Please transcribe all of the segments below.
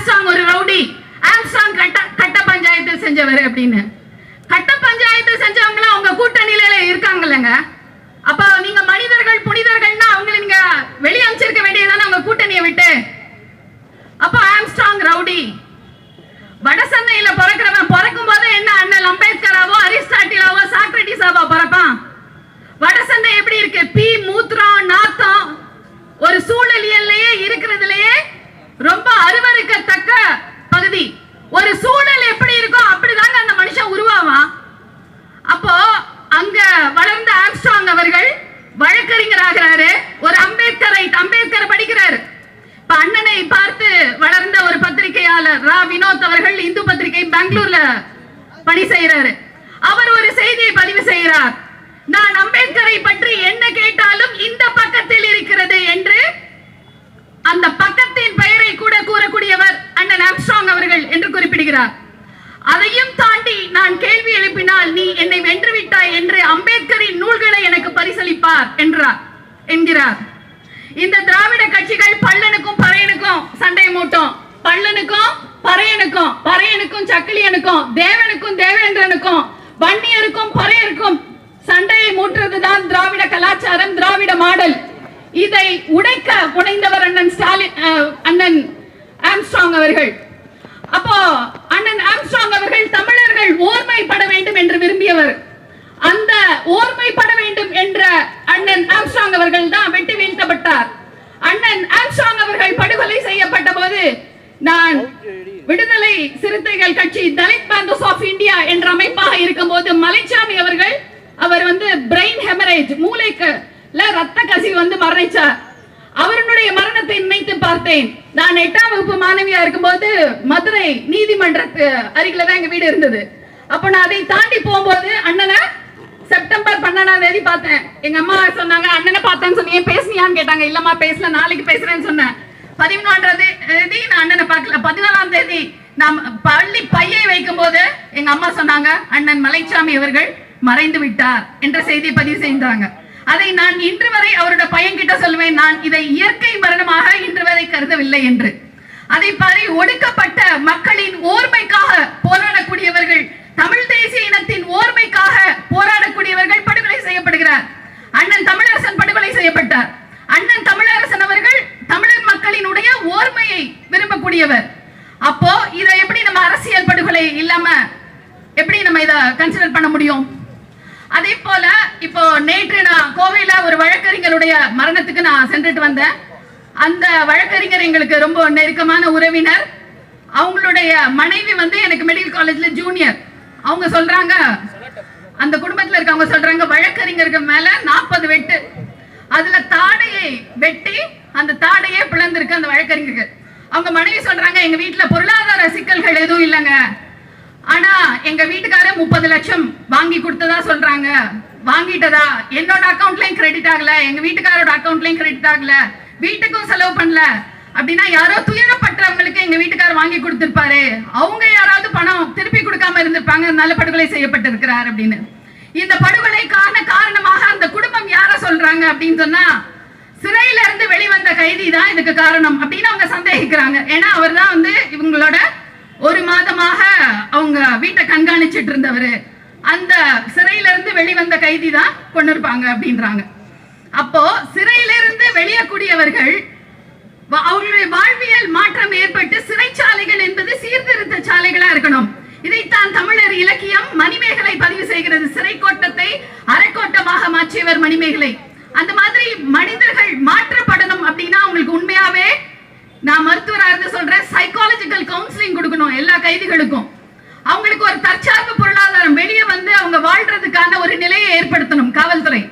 Armstrong ஒரு rowdy Armstrong கட்ட கட்ட பஞ்சாயத்து செஞ்சவர் அப்படின்னு. கட்ட பஞ்சாயத்து செஞ்சவங்கள அவங்க கூட்டணியில இருக்காங்கல்லங்க. அப்ப நீங்க மனிதர்கள் புனிதர்கள்னா அவங்கள நீங்க வெளிய அமைச்சிருக்க வேண்டியதானே அவங்க கூட்டணியை விட்டு? அப்ப ஆம்ஸ்டாங் ரவுடி வடசென்னையில பிறக்கிறவன் பிறக்கும் போது என்ன அண்ணல் அம்பேத்கர் அரிஸ்டாட்டிலாவோ சாக்ரட்டிஸாவோ பிறப்பான் வடசென்னை எப்படி இருக்கு பி மூத்திரம் நாத்தம் ஒரு சூழலியல்லையே இருக்கிறதுலயே ரொம்ப அருவருக்கத்தக்க பகுதி ஒரு சூழல் எப்படி இருக்கோ அப்படிதாங்க அந்த மனுஷன் உருவாவான் அப்போ அங்க வளர்ந்த ஆம்ஸ்ட்ராங் அவர்கள் வழக்கறிஞர் ஆகிறாரு ஒரு அம்பேத்கரை அம்பேத்கர் படிக்கிறார். இப்ப அண்ணனை பார்த்து வளர்ந்த ஒரு பத்திரிகையாளர் ரா வினோத் அவர்கள் இந்து பத்திரிகை பெங்களூர்ல பணி செய்யறாரு அவர் ஒரு செய்தியை பதிவு செய்கிறார். நான் அம்பேத்கரை பற்றி என்ன கேட்டாலும் இந்த பக்கத்தில் இருக்கிறது என்று அந்த பக்கத்தின் பெயரை கூட கூறக்கூடியவர் அண்ணன் ஆம்ஸ்ட்ராங் அவர்கள் என்று குறிப்பிடுகிறார். அதையும் தாண்டி நான் கேள்வி எழுப்பினால் நீ என்னை வென்று விட்டாய் என்று அம்பேத்கரின் நூல்களை எனக்கு பரிசளிப்பார் என்றார். என்கிறார். இந்த திராவிட கட்சிகள் பல்லனுக்கும் பறையனுக்கும் சண்டை மூட்டும். பல்லனுக்கும் பறையனுக்கும் பறையனுக்கும் சக்கிலியனுக்கும் தேவனுக்கும் தேவேந்திரனுக்கும் வன்னியருக்கும் பறையருக்கும் சண்டையை மூட்டுறதுதான் திராவிட கலாச்சாரம் திராவிட மாடல். இதை உடைக்க முனைந்தவர் அண்ணன் ஸ்டாலின் அண்ணன் ஆம்ஸ்ட்ராங் அவர்கள். அப்போ அண்ணன் ஆம்ஸ்ட்ராங் அவர்கள் தமிழர்கள் ஓர்மைப்பட வேண்டும் என்று விரும்பியவர். அந்த ஓர்மைப்பட வேண்டும் என்ற அண்ணன் ஆம்ஸ்ட்ராங் அவர்கள் தான் வெட்டி வீழ்த்தப்பட்டார் அண்ணன் ஆம்ஸ்ட்ராங் அவர்கள் படுகொலை செய்யப்பட்ட போது நான் விடுதலை சிறுத்தைகள் கட்சி தலித் பேந்தர்ஸ் ஆஃப் இந்தியா என்ற அமைப்பாக இருக்கும்போது மலைச்சாமி அவர்கள் அவர் வந்து பிரெயின் ஹெமரேஜ் மூளைக்கு ரத்த கசிவு வந்து மரணிச்சார். அவருடைய மரணத்தை நினைத்து பார்த்தேன். நான் எட்டாம் வகுப்பு மாணவியா இருக்கும்போது மதுரை நீதிமன்றத்து அருகில தான் எங்க வீடு இருந்தது. அப்ப நான் அதை தாண்டி போகும்போது அண்ணனை செப்டம்பர் பன்னெண்டாம் தேதி பார்த்தேன். எங்க அம்மா சொன்னாங்க அண்ணனை பார்த்தேன்னு சொன்னீங்க பேசுனியான்னு கேட்டாங்க. இல்லம்மா பேசல நாளைக்கு பேசுறேன்னு சொன்னேன். பதிமூன்றாம் தேதி நான் அண்ணனை பார்க்கல. பதினாலாம் தேதி நாம் பள்ளி பையை வைக்கும் போது எங்க அம்மா சொன்னாங்க அண்ணன் மலைச்சாமி அவர்கள் மறைந்து விட்டார் என்ற செய்தியை பதிவு செய்தாங்க. அதை நான் இன்று வரை அவரோட பையன் கிட்ட சொல்லுவேன். நான் இதை இயற்கை மரணமாக இன்று வரை கருதவில்லை என்று. அதை பாரி ஒடுக்கப்பட்ட மக்களின் ஓர்மைக்காக போராடக்கூடியவர்கள் தமிழ் தேசிய இனத்தின் ஓர்மைக்காக போராடக்கூடியவர்கள் படுகொலை செய்யப்படுகிறார். அண்ணன் தமிழரசன் படுகொலை செய்ய அண்ணன் தமிழரசன் அவர்கள் தமிழர் மக்களினுடைய ஓர்மையை விரும்பக்கூடியவர் அப்போ இதை எப்படி நம்ம அரசியல் படுகொலை இல்லாம எப்படி நம்ம இதை கன்சிடர் பண்ண முடியும்? அதே போல இப்போ நேற்று நான் கோவையில ஒரு வழக்கறிஞருடைய மரணத்துக்கு நான் சென்றுட்டு வந்தேன். அந்த வழக்கறிஞர் எங்களுக்கு ரொம்ப நெருக்கமான உறவினர். அவங்களுடைய மனைவி வந்து எனக்கு மெடிக்கல் காலேஜ்ல ஜூனியர் அவங்க சொல்றாங்க அந்த குடும்பத்துல இருக்கவங்க சொல்றாங்க வழக்கறிஞருக்கு மேல நாற்பது வெட்டு. அதுல தாடையை வெட்டி அந்த தாடையே பிளந்திருக்கு அந்த வழக்கறிஞருக்கு அவங்க மனைவி சொல்றாங்க எங்க வீட்டுல பொருளாதார சிக்கல்கள் எதுவும் இல்லைங்க. ஆனா எங்க வீட்டுக்காரர் முப்பது லட்சம் வாங்கி கொடுத்ததா சொல்றாங்க. வாங்கிட்டதா? என்னோட அக்கௌண்ட்லயும் கிரெடிட் ஆகல. எங்க வீட்டுக்காரோட அக்கௌண்ட்லயும் கிரெடிட் ஆகல. வீட்டுக்கும் செலவு பண்ணல. அப்படின்னா யாரோ துயரப்பட்டவங்களுக்கு எங்க வீட்டுக்காரர் வாங்கி கொடுத்திருப்பாரு. அவங்க யாராவது பணம் திருப்பி கொடுக்காம இருந்திருப்பாங்க. நல்ல படுகொலை செய்யப்பட்டிருக்கிறார் அப்படின்னு. இந்த படுகொலைக்கான காரணமாக அந்த குடும்பம் யார சொல்றாங்க அப்படின்னு சொன்னா சிறையில இருந்து வெளிவந்த கைதி தான் இதுக்கு காரணம் அப்படின்னு அவங்க சந்தேகிக்கிறாங்க. ஏன்னா அவர் தான் வந்து இவங்களோட ஒரு மாதமாக அவங்க வீட்டை கண்காணிச்சிட்டு இருந்தவர். அந்த சிறையில இருந்து வெளிவந்த கைதி தான் கொண்டு இருப்பாங்க அப்படின்றாங்க. அப்போ சிறையிலிருந்து வெளியக்கூடியவர்கள் வா- அவர்களுடைய வாழ்வியல் மாற்றம் ஏற்பட்டு சிறைச்சாலைகள் என்பது சீர்திருத்த சாலைகளா இருக்கணும். இதைத்தான் தமிழர் இலக்கியம் மணிமேகலை பதிவு செய்கிறது. சிறை கோட்டத்தை அரைக்கோட்டமாக மாற்றியவர் மணிமேகலை அந்த மாதிரி மனிதர்கள் மாற்றப்படணும் அப்படின்னா அவங்களுக்கு உண்மையாவே நான் மருத்துவரா இருந்து சொல்றேன் சைக்காலஜிக்கல் கவுன்சிலிங் கொடுக்கணும் எல்லா கைதிகளுக்கும். அவங்களுக்கு ஒரு தற்சார்பு பொருளாதாரம் வெளியே வந்து அவங்க வாழ்றதுக்கான ஒரு நிலையை ஏற்படுத்தணும் காவல்துறை.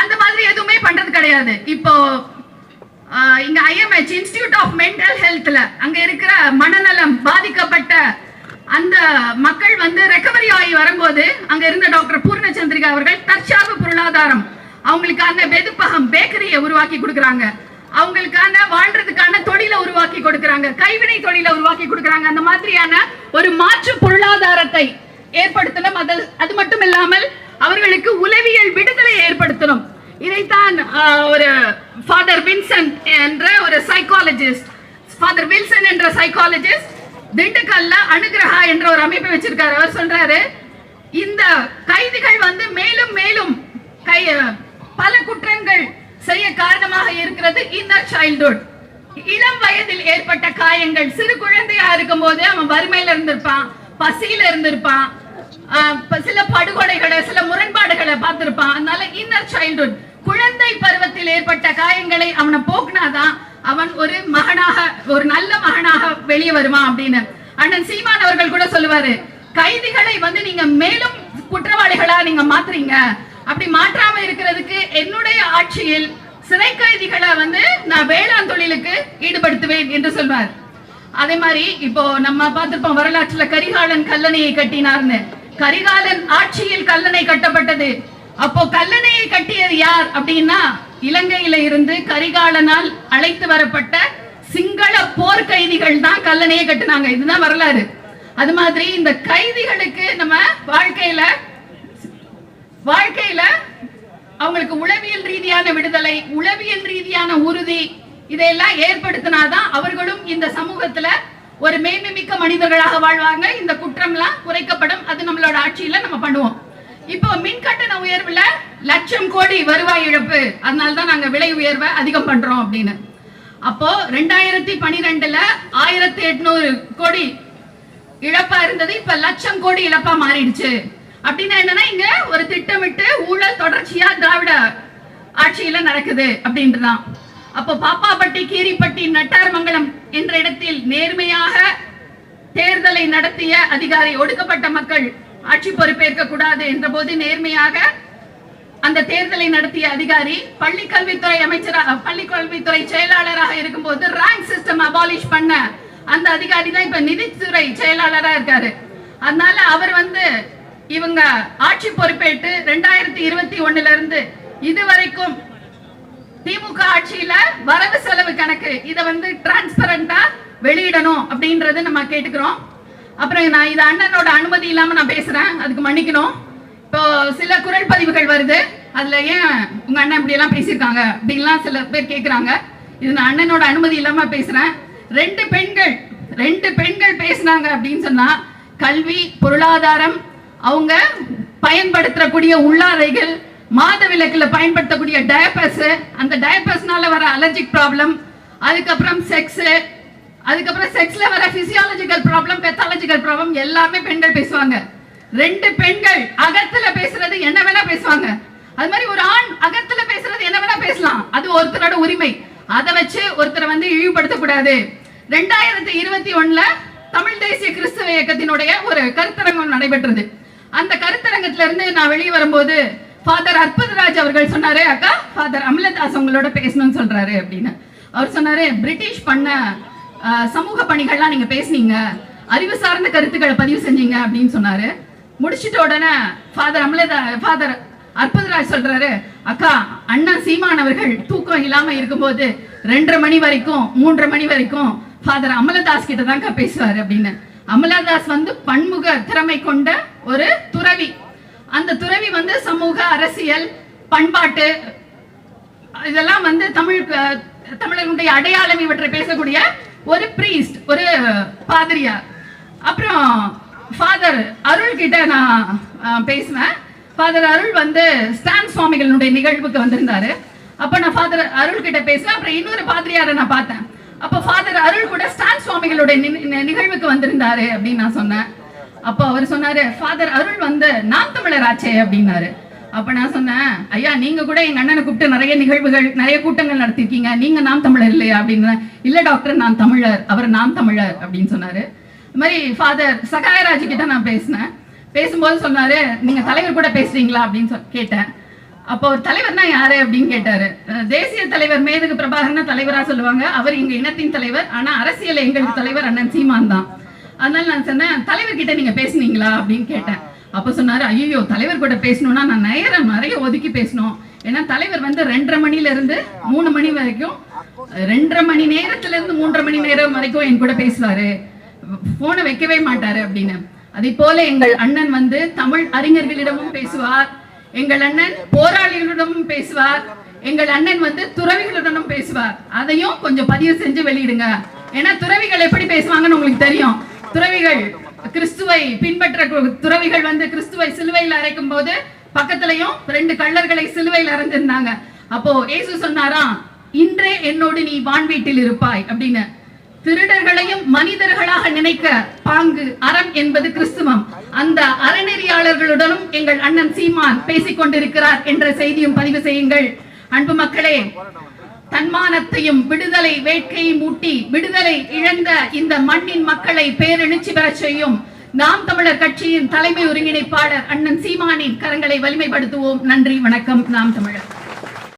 அந்த மாதிரி எதுவுமே பண்றது கிடையாது. இப்போ இங்க ஐஎம்ஹெச் இன்ஸ்டிடியூட் ஆஃப் மென்டல் ஹெல்த்ல அங்க இருக்கிற மனநலம் பாதிக்கப்பட்ட அந்த மக்கள் வந்து ரெக்கவரி ஆகி வரும்போது அங்க இருந்த டாக்டர் பூர்ணச்சந்திரிகா அவர்கள் தற்சார்பு பொருளாதாரம் அவங்களுக்கான வெதுப்பகம் பேக்கரியை உருவாக்கி கொடுக்குறாங்க. அவங்களுக்கான வாழ்றதுக்கான தொழிலை உருவாக்கி கொடுக்குறாங்க. கைவினை தொழிலை உருவாக்கி கொடுக்குறாங்க. அந்த மாதிரியான ஒரு மாற்று பொருளாதாரத்தை ஏற்படுத்தணும். அது அது மட்டும் இல்லாமல் அவர்களுக்கு உளவியல் விடுதலை ஏற்படுத்தணும். இதைத்தான் ஒரு ஃபாதர் வின்சென்ட் என்ற ஒரு சைக்காலஜிஸ்ட் ஃபாதர் வில்சன் என்ற சைக்காலஜிஸ்ட் திண்டுக்கல்ல அனுகிரகா என்ற ஒரு அமைப்பை வச்சிருக்காரு. அவர் சொல்றாரு இந்த கைதிகள் வந்து மேலும் மேலும் கை பல குற்றங்கள் செய்ய காரணமாக இருக்கிறது இன்னர் சைல்ட்ஹுட் இளம் வயதில் ஏற்பட்ட காயங்கள் சிறு குழந்தையா இருக்கும் போது அவன் வறுமையில இருந்திருப்பான் பசியில இருந்திருப்பான் சில படுகொலைகளை சில முரண்பாடுகளை பார்த்திருப்பான். அதனால இன்னர் சைல்ட்ஹுட் குழந்தை பருவத்தில் ஏற்பட்ட காயங்களை அவனை போக்குனாதான் அவன் ஒரு மகனாக ஒரு நல்ல மகனாக வெளியே வருவான் அப்படின்னு. அண்ணன் சீமான் அவர்கள் கூட சொல்லுவாரு கைதிகளை வந்து நீங்க மேலும் குற்றவாளிகளா நீங்க மாத்துறீங்க. அப்படி மாற்றாம இருக்கிறதுக்கு என்னுடைய ஆட்சியில் சிறை கைதிகளை வந்து நான் வேளாண் தொழிலுக்கு ஈடுபடுத்துவேன் என்று சொல்வார். அதே மாதிரி இப்போ நம்ம பார்த்திருப்போம் வரலாற்றுல கரிகாலன் கல்லணையை கட்டினார்னு. கரிகாலன் ஆட்சியில் கல்லணை கட்டப்பட்டது. அப்போ கல்லணையை கட்டியது யார் அப்படின்னா இலங்கையில இருந்து கரிகாலனால் அழைத்து வரப்பட்ட சிங்கள போர் கைதிகள் தான் கல்லணையை கட்டினாங்க. இதுதான் வரலாறு. அது மாதிரி இந்த கைதிகளுக்கு நம்ம வாழ்க்கையில வாழ்க்கையில அவங்களுக்கு உளவியல் ரீதியான விடுதலை உளவியல் ரீதியான உறுதி இதையெல்லாம் ஏற்படுத்தினாதான் அவர்களும் இந்த சமூகத்துல ஒரு மேன்மைமிக்க மனிதர்களாக வாழ்வாங்க. இந்த குற்றம்லாம் குறைக்கப்படும். அது நம்மளோட ஆட்சியில நம்ம பண்ணுவோம். இப்போ மின் கட்டண உயர்வுல லட்சம் கோடி வருவாய் இழப்பு. அதனால்தான் நாங்க விலை உயர்வை அதிகம் பண்றோம் அப்படின்னு. அப்போ ரெண்டாயிரத்தி பனிரெண்டுல ஆயிரத்தி எட்நூறு கோடி இழப்பா இருந்தது. இப்ப லட்சம் கோடி இழப்பா மாறிடுச்சு. அப்படின்னா என்னன்னா இங்க ஒரு திட்டமிட்டு ஊழல் தொடர்ச்சியா திராவிட ஆட்சியில நடக்குது அப்படின்றதான். அப்போ பாப்பாப்பட்டி கீரிப்பட்டி நட்டார்மங்கலம் என்ற இடத்தில் நேர்மையாக தேர்தலை நடத்திய அதிகாரி ஒடுக்கப்பட்ட மக்கள் ஆட்சி பொறுப்பேற்க கூடாது என்ற போது நேர்மையாக அந்த தேர்தலை நடத்திய அதிகாரி பள்ளி கல்வித்துறை அமைச்சராக பள்ளி கல்வித்துறை செயலாளராக இருக்கும்போது ரேங்க் சிஸ்டம் அபாலிஷ் பண்ண அந்த அதிகாரி தான் இப்ப நிதித்துறை செயலாளராக இருக்காரு. அதனால அவர் வந்து இவங்க ஆட்சி பொறுப்பேற்று ரெண்டாயிரத்தி இருபத்தி ஒண்ணுல இருந்து இதுவரைக்கும் திமுக ஆட்சியில வரவு செலவு கணக்கு இத வந்து டிரான்ஸ்பரண்டா வெளியிடணும் அப்படின்றது நம்ம கேட்டுக்கிறோம். அப்புறம் நான் இது அண்ணனோட அனுமதி இல்லாம நான் பேசுறேன் அதுக்கு மன்னிக்கணும். இப்போ சில குரல் பதிவுகள் வருது அதுல ஏன் உங்க அண்ணன் இப்படி எல்லாம் பேசியிருக்காங்க? அப்படின்லாம் சில பேர் கேட்கிறாங்க இது நான் அண்ணனோட அனுமதி இல்லாம பேசுறேன். ரெண்டு பெண்கள் ரெண்டு பெண்கள் பேசுனாங்க அப்படின்னு சொன்னா கல்வி பொருளாதாரம் அவங்க பயன்படுத்தக்கூடிய உள்ளாரைகள் மாத விளக்கில் பயன்படுத்தக்கூடிய டயபஸ் அந்த டயபஸ்னால வர அலர்ஜிக் ப்ராப்ளம் அதுக்கப்புறம் செக்ஸ் அதுக்கப்புறம் செக்ஸ்ல வர பிசியாலஜிக்கல் ப்ராப்ளம் பெத்தாலஜிக்கல் ப்ராப்ளம் எல்லாமே பெண்கள் பேசுவாங்க. ரெண்டு பெண்கள் அகத்துல பேசுறது என்ன வேணா பேசுவாங்க. அது மாதிரி ஒரு ஆண் அகத்துல பேசுறது என்ன வேணா பேசலாம். அது ஒருத்தரோட உரிமை. அதை வச்சு ஒருத்தரை வந்து இழிவுபடுத்த கூடாது ரெண்டாயிரத்தி இருபத்தி ஒண்ணுல தமிழ் தேசிய கிறிஸ்தவ இயக்கத்தினுடைய ஒரு கருத்தரங்கம் நடைபெற்றது. அந்த கருத்தரங்கத்துல இருந்து நான் வெளியே வரும்போது ஃபாதர் அற்புதராஜ் அவர்கள் சொன்னாரு அக்கா ஃபாதர் அமலதாஸ் உங்களோட பேசணும்னு சொல்றாரு அப்படின்னு. அவர் சொன்னாரு பிரிட்டிஷ் பண்ண சமூக பணிகள்லாம் நீங்க பேசுனீங்க அறிவு சார்ந்த கருத்துக்களை பதிவு செஞ்சீங்க அப்படின்னு சொன்னாரு. முடிச்சிட்ட உடனே ஃபாதர் அமலதா ஃபாதர் அற்புதராஜ் சொல்றாரு அக்கா அண்ணா சீமான் அவர்கள் தூக்கம் இல்லாம இருக்கும்போது ரெண்டரை மணி வரைக்கும் மூன்றரை மணி வரைக்கும் ஃபாதர் அமலதாஸ் கிட்ட தான்க்கா பேசுவாரு அப்படின்னு. அமலதாஸ் வந்து பன்முக திறமை கொண்ட ஒரு துறவி. அந்த துறவி வந்து சமூக அரசியல் பண்பாட்டு இதெல்லாம் வந்து தமிழ் தமிழர்களுடைய அடையாளம் இவற்றை பேசக்கூடிய ஒரு பிரீஸ்ட் ஒரு பாதிரியார். அப்புறம் ஃபாதர் அருள் கிட்ட நான் பேசுவேன். ஃபாதர் அருள் வந்து ஸ்டான் சுவாமிகளுடைய நிகழ்வுக்கு வந்திருந்தாரு. அப்ப நான் ஃபாதர் அருள் கிட்ட பேசுவேன். அப்புறம் இன்னொரு பாதிரியாரை நான் பார்த்தேன். அப்ப ஃபாதர் அருள் கூட ஸ்டான் சுவாமிகளுடைய நிகழ்வுக்கு வந்திருந்தாரு அப்படின்னு நான் சொன்னேன். அப்போ அவர் சொன்னாரு ஃபாதர் அருள் வந்து நான் தமிழர் ஆச்சே அப்படின்னாரு. அப்ப நான் சொன்னேன் ஐயா நீங்க கூட எங்க அண்ணனை கூப்பிட்டு நிறைய நிகழ்வுகள் நிறைய கூட்டங்கள் நடத்திருக்கீங்க. நீங்க நாம் தமிழர் இல்லையா? அப்படின்னு இல்ல டாக்டர் நான் தமிழர். அவர் நாம் தமிழர் அப்படின்னு சொன்னாரு. இது மாதிரி ஃபாதர் சகாயராஜ் கிட்ட நான் பேசினேன். பேசும்போது சொன்னாரு நீங்க தலைவர் கூட பேசுறீங்களா? அப்படின்னு கேட்டேன். அப்போ ஒரு தலைவர்னா யாரு அப்படின்னு கேட்டாரு. தேசிய தலைவர் மேதகு பிரபாகரன் தலைவரா சொல்லுவாங்க. அவர் எங்க இனத்தின் தலைவர். ஆனா அரசியல் எங்களுக்கு தலைவர் அண்ணன் சீமான் தான். அதனால நான் சொன்னேன் தலைவர் கிட்ட நீங்க பேசுனீங்களா? அப்படின்னு கேட்டேன். அப்ப சொன்னாரு ஐயோ தலைவர் கூட பேசணும்னா நான் நேரம் நிறைய ஒதுக்கி பேசணும். ஏன்னா தலைவர் வந்து ரெண்டரை மணில இருந்து மூணு மணி வரைக்கும் ரெண்டரை மணி நேரத்துல இருந்து மூன்றரை மணி நேரம் வரைக்கும் என் கூட பேசுவாரு. போனை வைக்கவே மாட்டாரு அப்படின்னு. அதே போல எங்கள் அண்ணன் வந்து தமிழ் அறிஞர்களிடமும் பேசுவார். எங்கள் அண்ணன் போராளிகளுடனும் பேசுவார். எங்கள் அண்ணன் வந்து துறவிகளுடனும் பேசுவார். அதையும் கொஞ்சம் பதிவு செஞ்சு வெளியிடுங்க. ஏன்னா துறவிகள் எப்படி பேசுவாங்கன்னு உங்களுக்கு தெரியும். துறவிகள் கிறிஸ்துவை பின்பற்ற துறவிகள் வந்து கிறிஸ்துவை சிலுவையில் அரைக்கும் போது பக்கத்துலயும் ரெண்டு கள்ளர்களை சிலுவையில் அரைஞ்சிருந்தாங்க. அப்போ ஏசு சொன்னாராம் இன்றே என்னோடு நீ வான் வீட்டில் இருப்பாய் அப்படின்னு. திருடர்களையும் மனிதர்களாக நினைக்க பாங்கு அறம் என்பது கிறிஸ்துவம் அந்த அறநெறியாளர்களுடனும் எங்கள் அண்ணன் சீமான் பேசிக் கொண்டிருக்கிறார் என்ற செய்தியும் பதிவு செய்யுங்கள். அன்பு மக்களே தன்மானத்தையும் விடுதலை வேட்கையும் ஊட்டி விடுதலை இழந்த இந்த மண்ணின் மக்களை பேரெழுச்சி பெறச் செய்யும் நாம் தமிழர் கட்சியின் தலைமை ஒருங்கிணைப்பாளர் அண்ணன் சீமானின் கரங்களை வலிமைப்படுத்துவோம். நன்றி வணக்கம். நாம் தமிழர்.